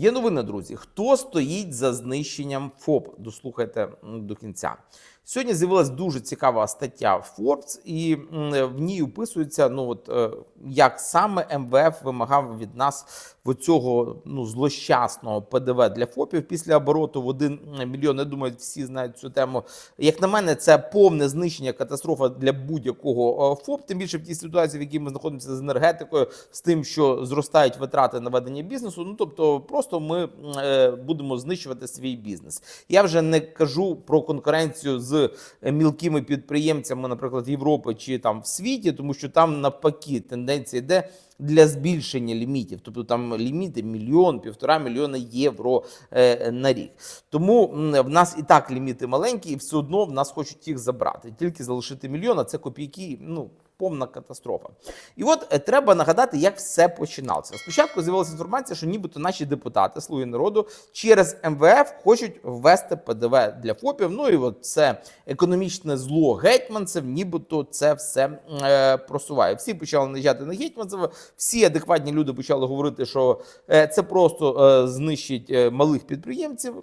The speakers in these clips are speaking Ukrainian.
Є новини, друзі. Хто стоїть за знищенням ФОП? Дослухайте до кінця. Сьогодні з'явилась дуже цікава стаття Forbes, і в ній описується, ну от е, як саме МВФ вимагав від нас оцього ну злощасного ПДВ для ФОПів після обороту в 1 мільйон. Я думаю, всі знають цю тему. Як на мене, це повне знищення катастрофа для будь-якого е, ФОП. Тим більше в тій ситуації, в якій ми знаходимося з енергетикою, з тим, що зростають витрати на ведення бізнесу. Ну тобто, просто ми е, будемо знищувати свій бізнес. Я вже не кажу про конкуренцію з е, мілкими підприємцями, наприклад, Європи чи там в світі, тому що там навпаки тенденція йде для збільшення лімітів, тобто там ліміти мільйон, півтора мільйона євро е, на рік. Тому в нас і так ліміти маленькі, і все одно в нас хочуть їх забрати. Тільки залишити мільйон, а це копійки. Ну повна катастрофа. І от е, треба нагадати, як все починалося. Спочатку з'явилася інформація, що нібито наші депутати, слуги народу, через МВФ хочуть ввести ПДВ для ФОПів. Ну і от це економічне зло гетьманцев, нібито це все е, просуває. Всі почали наїжджати на гетьманцева, всі адекватні люди почали говорити, що е, це просто е, знищить е, малих підприємців.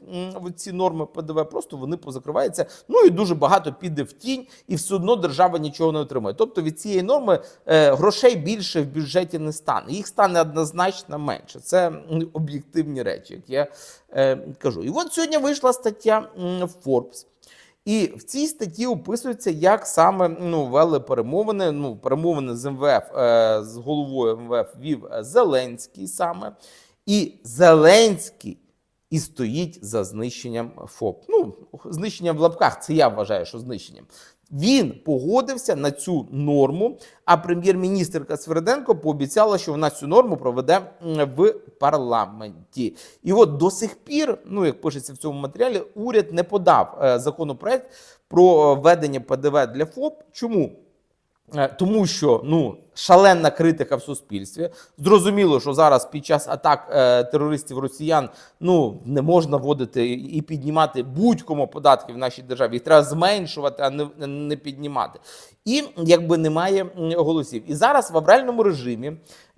Ці норми ПДВ просто вони позакриваються. Ну і дуже багато піде в тінь, і все одно держава нічого не отримає. Тобто від цієї норми е, грошей більше в бюджеті не стане. Їх стане однозначно менше. Це об'єктивні речі, як я е, кажу. І от сьогодні вийшла стаття Forbes. І в цій статті описується, як саме ну вели перемовини. Ну перемовини з МВФ е, з головою МВФ вів Зеленський саме, і Зеленський і стоїть за знищенням ФОП. Ну знищенням в лапках. Це я вважаю, що знищенням. Він погодився на цю норму. А прем'єр-міністрка Сверденко пообіцяла, що вона цю норму проведе в парламенті. І от до сих пір, ну як пишеться в цьому матеріалі, уряд не подав е, законопроект про е, введення ПДВ для ФОП. Чому? Е, Тому що ну шалена критика в суспільстві. Зрозуміло, що зараз під час атак е, терористів росіян ну не можна вводити і піднімати будь-кому податки в нашій державі. Їх треба зменшувати, а не, не піднімати. І якби немає голосів. І зараз в авральному режимі е,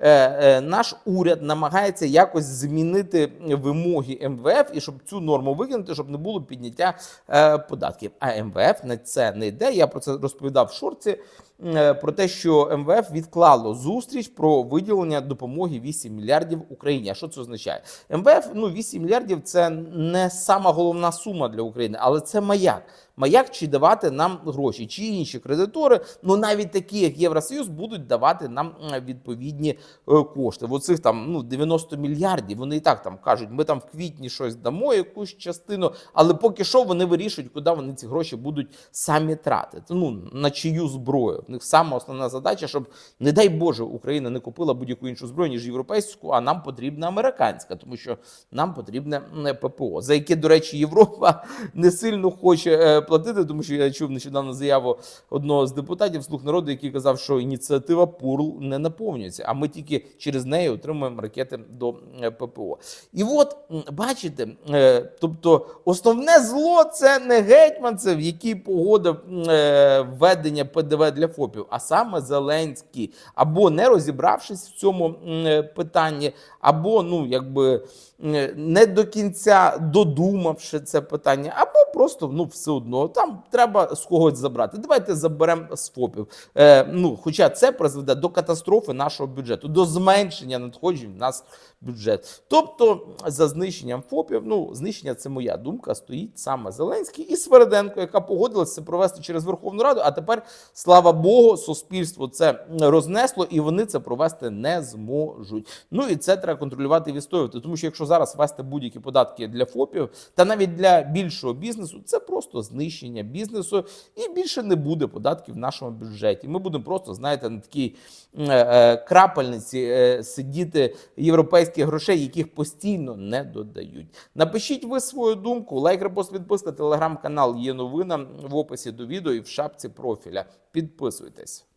е, наш уряд намагається якось змінити вимоги МВФ і щоб цю норму викинути, щоб не було підняття е, податків. А МВФ на це не йде. Я про це розповідав в шорці. е, Про те, що МВФ відклало зустріч про виділення допомоги 8 мільярдів Україні. А що це означає? МВФ ну 8 мільярдів це не сама головна сума для України, але це маяк. Маяк чи давати нам гроші, чи інші кредитори, ну навіть такі, як Євросоюз, будуть давати нам відповідні е, кошти. В оцих там ну 90 мільярдів. Вони і так там кажуть, ми там в квітні щось дамо, якусь частину, але поки що вони вирішують, куди вони ці гроші будуть самі тратити. Ну на чию зброю. В них сама основна задача, щоб, не дай Боже, Україна не купила будь-яку іншу зброю, ніж європейську, а нам потрібна американська, тому що нам потрібне м, ППО, за яке, до речі, Європа не сильно хоче е, платити, тому що я чув нещодавно заяву одного з депутатів слуг народу, який казав, що ініціатива ПУРЛ не наповнюється, а ми тільки через неї отримуємо ракети до е, ППО. І от бачите, е, тобто основне зло це не гетьманцев, який погодив е, введення ПДВ для ФОПів, а саме Зеленський, або не розібравшись в цьому е, питанні, або ну якби е, не до кінця додумавши це питання, просто ну все одно там треба з когось забрати. Давайте заберемо з ФОПів. Е, ну, хоча це призведе до катастрофи нашого бюджету, до зменшення надходжень в нас бюджет. Тобто за знищенням ФОПів, ну знищення це моя думка, стоїть саме Зеленський і Свереденко, яка погодилася це провести через Верховну Раду. А тепер, слава Богу, суспільство це рознесло, і вони це провести не зможуть. Ну і це треба контролювати і відстоювати. Тому що якщо зараз ввести будь-які податки для ФОПів, та навіть для більшого бізнесу, це просто знищення бізнесу, і більше не буде податків в нашому бюджеті. Ми будемо просто, знаєте, на такій е, е, крапельниці е, сидіти європейських грошей, яких постійно не додають. Напишіть ви свою думку, лайк, репост, підписка, телеграм-канал є новина в описі до відео і в шапці профіля. Підписуйтесь.